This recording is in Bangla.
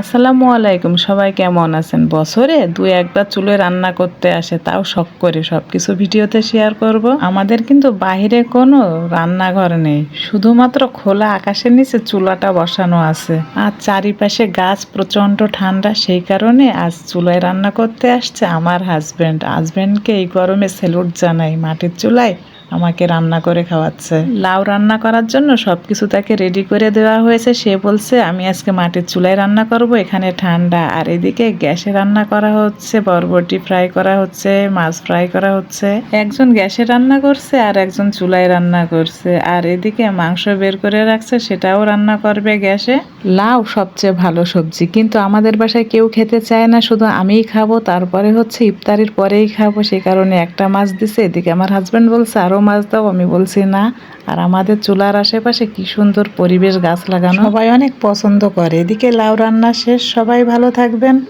আসসালামু আলাইকুম, সবাই কেমন আছেন? বছরে দু একবার চুলে রান্না করতে আসে, তাও শখ করে সব কিছু ভিডিওতে শেয়ার করব। আমাদের কিন্তু বাইরে কোনো রান্নাঘর নেই, শুধুমাত্র খোলা আকাশের নিচে চুলাটা বসানো আছে। আর চারিপাশে গাছ প্রচণ্ড ঠান্ডা, সেই কারণে আজ চুলায় রান্না করতে আসছে আমার হাজব্যান্ড হাজব্যান্ডকে এই গরমে সেলুট জানাই, মাটির চুলায় আমাকে রান্না করে খাওয়াচ্ছে। লাউ রান্না করার জন্য সব কিছু তাকে রেডি করে দেওয়া হয়েছে। সে বলছে আমি আজকে মাটির চুলায় রান্না করব এখানে ঠান্ডা। আর এদিকে গ্যাসে রান্না করা হচ্ছে বরবটি ফ্রাই করা হচ্ছে মাছ ফ্রাই করা হচ্ছে। একজন গ্যাসে রান্না করছে আর একজন চুলায় রান্না করছে। আর এদিকে মাংস বের করে রাখছে সেটাও রান্না করবে গ্যাসে। লাউ সবচেয়ে ভালো সবজি কিন্তু আমাদের বাসায় কেউ খেতে চায় না। শুধু আমিই খাব তারপরে হচ্ছে ইফতারির পরেই খাব। সে কারণে একটা মাছ দিছে। এদিকে আমার হাজব্যান্ড বলছে আরও মাছ দাও, আমি বলছি না। আর আমাদের চুলার আশেপাশে কি সুন্দর পরিবেশ গাছ লাগানো। সবাই অনেক পছন্দ করে। এদিকে লাউ রান্না শেষ, সবাই ভালো থাকবেন।